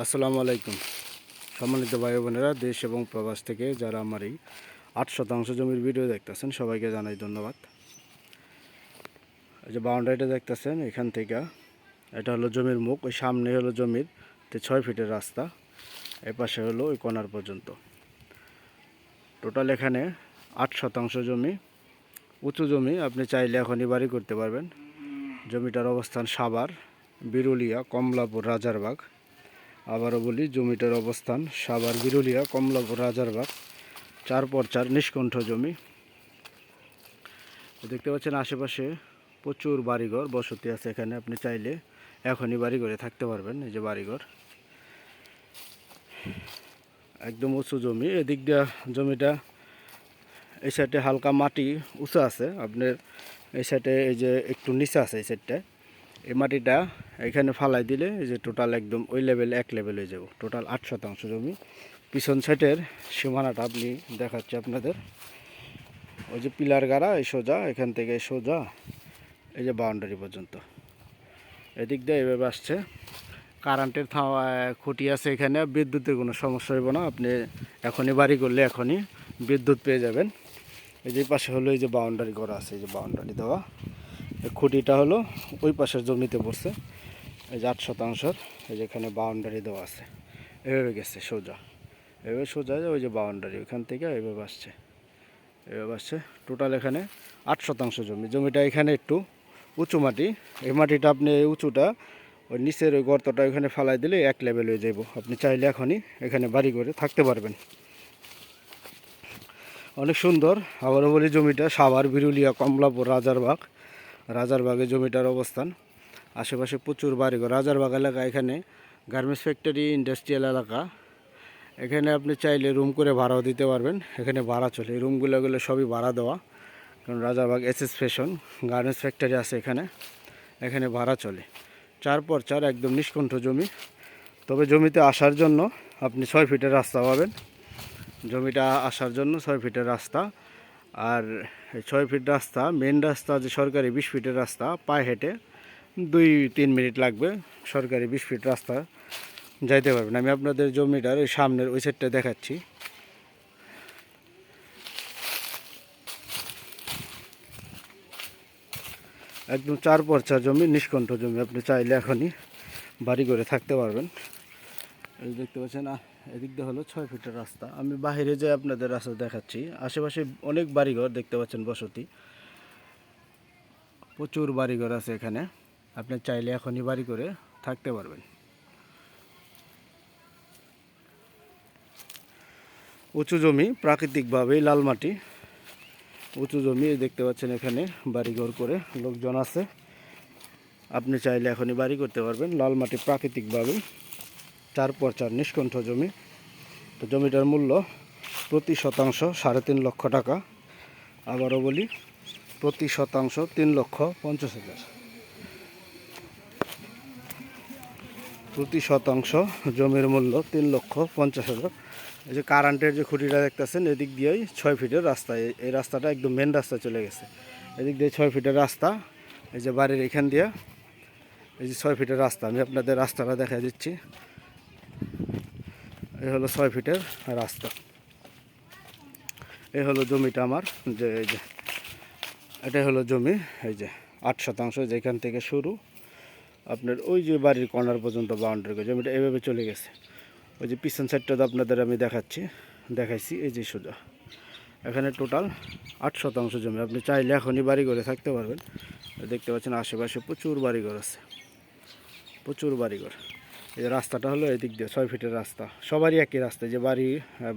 আসসালামু আলাইকুম। সম্মানিত ভাই বোনেরা, দেশ এবং প্রবাস থেকে যারা আমার এই আট শতাংশ জমির ভিডিও দেখতেছেন, সবাইকে জানাই ধন্যবাদ। যে বাউন্ডারিটা দেখতেছেন, এখান থেকে এটা হলো জমির মুখ, ওই সামনে হলো জমির, তে ছয় ফিটের রাস্তা, এ পাশে হলো ওই কোনার পর্যন্ত। টোটাল এখানে আট শতাংশ জমি, উঁচু জমি, আপনি চাইলে এখনই বাড়ি করতে পারবেন। জমিটার অবস্থান সাভার, বিরুলিয়া, কমলাপুর, রাজারবাগ। আবারও বলি, জমিটার অবস্থান, সাভার, বিরুলিয়া, কমলাপুর, রাজারবাগ। চার পর চার নিষ্কণ্ঠ জমি। দেখতে পাচ্ছেন আশেপাশে প্রচুর বাড়িঘর বসতি আছে এখানে। আপনি চাইলে এখনই বাড়িঘরে থাকতে পারবেন, এই যে বাড়িঘর। একদম উঁচু জমি। এদিক দিয়ে জমিটা, এই সাইডে হালকা মাটি উঁচু আছে। আপনার এই সাইডে এই যে একটু নিচে আছে, এই সাইডটায় এই মাটিটা এখানে ফালাই দিলে এই যে টোটাল একদম ওই লেভেল এক লেভেল হয়ে যাব। টোটাল আট শতাংশ জমি। পিছন সাইডের সীমানাটা আপনি দেখাচ্ছি আপনাদের। ওই যে পিলার গাড়া, এই সোজা, এখান থেকে সোজা, এই যে বাউন্ডারি পর্যন্ত। এদিক দিয়ে এভাবে আসছে। কারেন্টের খুঁটি আছে এখানে, বিদ্যুতের কোনো সমস্যা হইব না। আপনি এখনই বাড়ি করলে এখনই বিদ্যুৎ পেয়ে যাবেন। এই যে পাশে হলো এই যে বাউন্ডারি করা আছে, এই যে বাউন্ডারি দেওয়া। খুঁটিটা হলো ওই পাশের জমিতে পড়ছে। এই যে আট শতাংশের, এই যে এখানে বাউন্ডারি দেওয়া আছে। এভাবে গেছে সোজা। এভাবে সোজা যে ওই যে বাউন্ডারি ওইখান থেকে এভাবে আসছে। এভাবে আসছে। টোটাল এখানে আট শতাংশ জমি। জমিটা এখানে একটু উঁচু মাটি। এই মাটিটা আপনি এই উঁচুটা ওই নিচের ওই গর্তটা ওইখানে ফালাই দিলে এক লেভেল হয়ে যাব আপনি চাইলে এখনই এখানে বাড়ি করে থাকতে পারবেন। অনেক সুন্দর। আবারও বলি, জমিটা সাভার, বিরুলিয়া, কমলাপুর, রাজারবাগ। রাজারবাগে জমিটার অবস্থান। আশেপাশে প্রচুর বাড়িঘর। রাজারবাগ এলাকা এখানে গার্মেন্টস ফ্যাক্টরি, ইন্ডাস্ট্রিয়াল এলাকা। এখানে আপনি চাইলে রুম করে ভাড়াও দিতে পারবেন। এখানে ভাড়া চলে। রুমগুলোগুলো সবই ভাড়া দেওয়া। কারণ Rajarbagh S S fashion garments factory আছে এখানে। এখানে ভাড়া চলে। চার পর চার একদম নিষ্কণ্ঠ জমি। তবে জমিতে আসার জন্য আপনি ছয় ফিটের রাস্তা পাবেন। জমিটা আসার জন্য ছয় ফিটের রাস্তা। আর ছয় ফিট রাস্তা মেন রাস্তা যে সরকারি বিশ ফিটের রাস্তা, পায়ে হেঁটে দুই, তিন মিনিট লাগবে সরকারি বিশ ফিট রাস্তা যাইতে পারবেন। আমি আপনাদের জমিটার ওই সামনের ওই সাইডটা দেখাচ্ছি। একদম চার পর চার জমি, নিষ্কণ্ঠ জমি, আপনি চাইলে এখনই বাড়ি করে থাকতে পারবেন। এই দেখতে পাচ্ছেন এদিক দিয়ে হলো ছয় ফিটের রাস্তা। আমি বাইরে যে আপনাদের রাস্তা দেখাচ্ছি, আশেপাশে অনেক বাড়িঘর দেখতে পাচ্ছেন বসতি। প্রচুর বাড়িঘর আছে এখানে। আপনি চাইলে এখনই বাড়ি করে থাকতে পারবেন। উঁচু জমি, প্রাকৃতিকভাবেই লাল মাটি। উঁচু জমি দেখতে পাচ্ছেন এখানে বাড়িঘর করে লোকজন আছে। আপনি চাইলে এখনই বাড়ি করতে পারবেন, লাল মাটি প্রাকৃতিকভাবেই। চার পর চার নিষ্কণ্ঠ জমি। তো জমিটার মূল্য প্রতি শতাংশ সাড়ে তিন লক্ষ টাকা। আবারও বলি, প্রতি শতাংশ তিন লক্ষ পঞ্চাশ হাজার। প্রতি শতাংশ জমির মূল্য তিন লক্ষ পঞ্চাশ হাজার। এই যে কারেন্টের যে খুঁটিটা দেখতেছেন, এদিক দিয়েই ছয় ফিটের রাস্তা। এই- এই রাস্তাটা একদম মেন রাস্তা চলে গেছে। এদিক দিয়ে ছয় ফিটের রাস্তা, এই যে বাড়ির এখান দিয়ে, এই যে ছয় ফিটের রাস্তা। আমি আপনাদের রাস্তাটা দেখা দিচ্ছি। এই হলো ছয় ফিটের রাস্তা। এই হলো জমিটা আমার, যে এই যে, এটাই হলো জমি, এই যে আট শতাংশ যেখান থেকে শুরু। আপনার ওই যে বাড়ির কর্নার পর্যন্ত বাউন্ডারি করে, জমিটা এভাবে চলে গেছে। ওই যে পিছন সাইডটা তো আপনাদের আমি দেখাচ্ছি, দেখাইছি, এই যে সোজা। এখানে টোটাল আট শতাংশ জমি, আপনি চাইলে এখনই বাড়ি করে থাকতে পারবেন। দেখতে পাচ্ছেন আশেপাশে প্রচুর বাড়িঘর আছে, প্রচুর বাড়িঘর। এই রাস্তাটা হলো এদিক দিয়ে ছয় ফিটের রাস্তা। সবারই একই রাস্তা, যে বাড়ি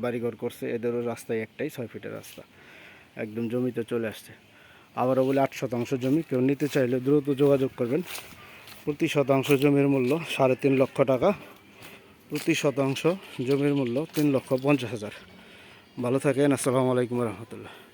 বাড়িঘর করছে, এদেরও রাস্তায় একটাই ছয় ফিটের রাস্তা। একদম জমিতে চলে আসছে। আবারও বলে, আট শতাংশ জমি, কেউ নিতে চাইলে দ্রুত যোগাযোগ করবেন। প্রতি শতাংশ জমির মূল্য সাড়ে তিন লক্ষ টাকা। প্রতি শতাংশ জমির মূল্য তিন লক্ষ পঞ্চাশ হাজার। ভালো থাকেন, আসসালামু আলাইকুম রহমতুল্লাহ।